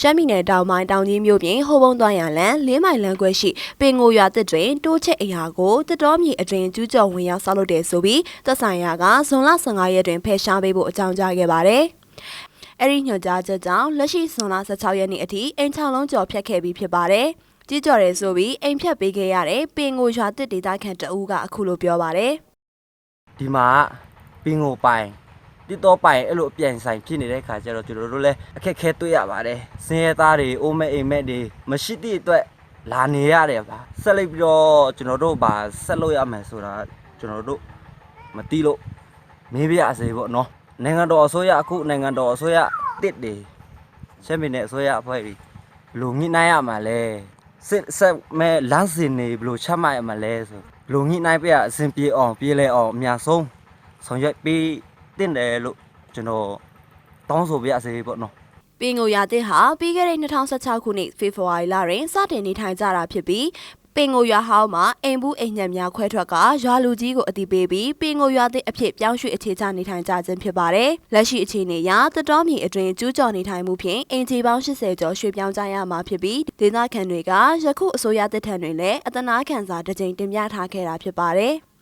ရှမ်းပြည်နယ်တောင်ပိုင်းတောင်ကြီးမြို့ပြင်ဟိုးဘုံသွားရန်လန်လင်းမိုင်လန်ခွဲရှိပင်ကိုရွာတစ်တွင်တိုးချက်အရာကိုတစ်တော်မြေအတွင်ကျူးကျော်ဝင်ရောက်ဆောက်လုပ်တယ်ဆိုပြီးသက်ဆိုင်ရာကဇွန်လ15ရက်တွင်ဖယ်ရှားပေးဖို့အကြောင်းကြားခဲ့ပါတယ်။အဲ့ဒီညွှန်ကြားချက်ကြောင့်လက်ရှိဇွန်လ16ရက်နေ့အထိအိမ်ချောင်းလုံးကျော်ဖြတ်ခဲ့ပြီးဖြစ်ပါတယ်။ကြီးကျော်တယ်ဆိုပြီးအိမ်ဖြတ်ပေးခဲ့ရတဲ့ပင်ကိုရွာတစ်ဒေသခံတအူးကအခုလိုပြောပါတယ်။ဒီမှာပင်ကိုပိုင် တိတော့ပိုင်အဲ့လိုအပြိုင်ဆိုင်ဖြစ်နေတဲ့ခါကျတော့ကျွန်တော်တို့လည်းအခက်ခဲတွေ့ရပါတယ်စင်းရဲသားတွေအိုးမဲ့အိမ်မဲ့တွေမရှိသည့်အတွက်လာနေရတယ်ပါဆက်လိုက်ပြီးတော့ကျွန်တော်တို့ဗာဆက်လို့ရမယ်ဆိုတာကျွန်တော်တို့မသိလို့မေးပြရစေပေါ့နော်နိုင်ငံတော်အစိုးရအခုနိုင်ငံတော်အစိုးရတစ်တွေရှမ်းပြည်နယ်အစိုးရအဖွဲ့တွေဘယ်လိုညှိနှိုင်းရမှာလဲစစ်ဆက်မဲ့လမ်းစဉ်တွေဘယ်လိုချမှတ်ရမှာလဲဆိုဘယ်လိုညှိနှိုင်းပြရအဆင်ပြေအောင်ပြေလဲအောင်အများဆုံးဆောင်ရွက်ပေး တင်တယ်လို့ကျွန်တော်တောင်းဆိုပြရစေပေါ့နော်ပင်ကိုရာတစ်ဟာပြီးခဲ့တဲ့2016ခုနှစ်ဖေဖော်ဝါရီလတွင်စတင်နေထိုင်ကြတာဖြစ်ပြီးပင်ကိုရွာဟောင်းမှာအိမ်ဘူးအိမ်ညံများခွဲထွက်ကရွာလူကြီးကိုအတိပေးပြီးပင်ကိုရွာတစ်အဖြစ်ပြောင်းရွှေ့အခြေချနေထိုင်ကြခြင်းဖြစ်ပါတယ်။လက်ရှိအခြေအနေအရတတော်မြေအတွင်ကျူးကျော်နေထိုင်မှုဖြင့်အင်ဂျီပေါင်း80ကျော်ရွှေ့ပြောင်းကြရမှာဖြစ်ပြီးဒေသခံတွေကယခုအစိုးရတစ်ထံတွင်လည်းအတနာခံစာတစ်ကြိမ်တင်ပြထားခဲ့တာဖြစ်ပါတယ်။